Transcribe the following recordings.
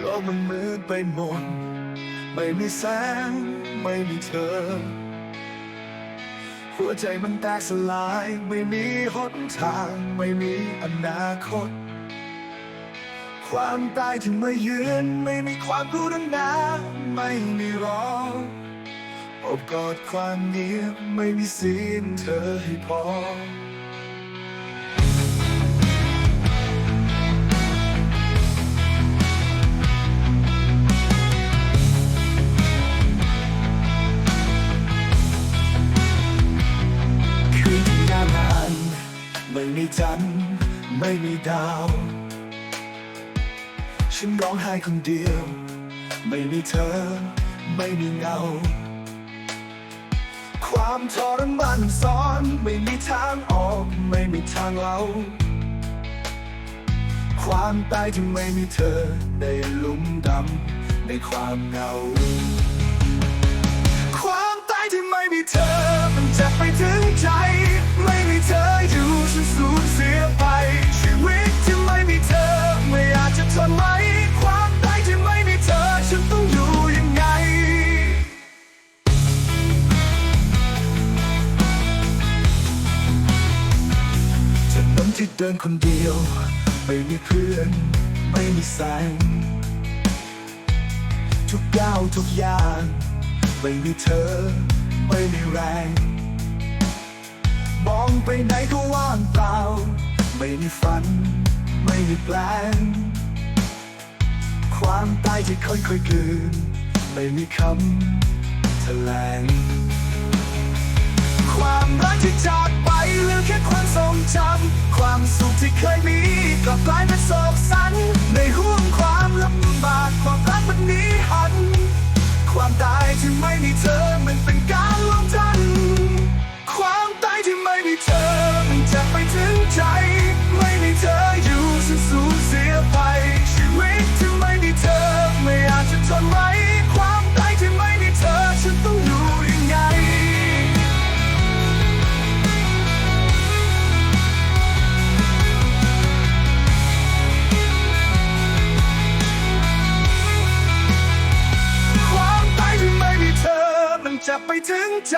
โลกมันมืดไปหมด ไม่มีแสง ไม่มีเธอ หัวใจมันแตกสลาย ไม่มีหนทาง ไม่มีอนาคต ความตายถึงมาเยือนไม่มีความรู้ดังนาไม่มีร้องอบกอดความเงียบไม่มีเสียงเธอให้พอ จันทร์ ไม่มีดาว ฉันร้องไห้คนเดียว ไม่มีเธอ ไม่มีเงา ความทรมานซ้อนไม่มีทางออก ไม่มีทางเล่าความตายที่ไม่มีเธอ ในหลุมดำในความเหงา ความตายที่ไม่มีเธอ เดินคนเดียว ไม่มีเพื่อน ไม่มีแสง ทุกก้าวทุกอย่างไม่มีเธอ ไม่มีแรง มองไปไหนก็ว่างเปล่า ไม่มีฝัน ไม่มีแปลงความตายที่ค่อยๆกลืน ไม่มีคำแถลงความรักที่จากไปเหลือแค่ความ มีกลั มันจะไปถึงใจ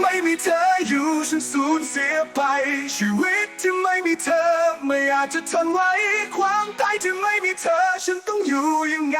ไม่มีเธออยู่ฉันสูญเสียไป ชีวิตที่ไม่มีเธอ ไม่อาจจะทนไว้ ความตายที่ไม่มีเธอ ฉันต้องอยู่ยังไง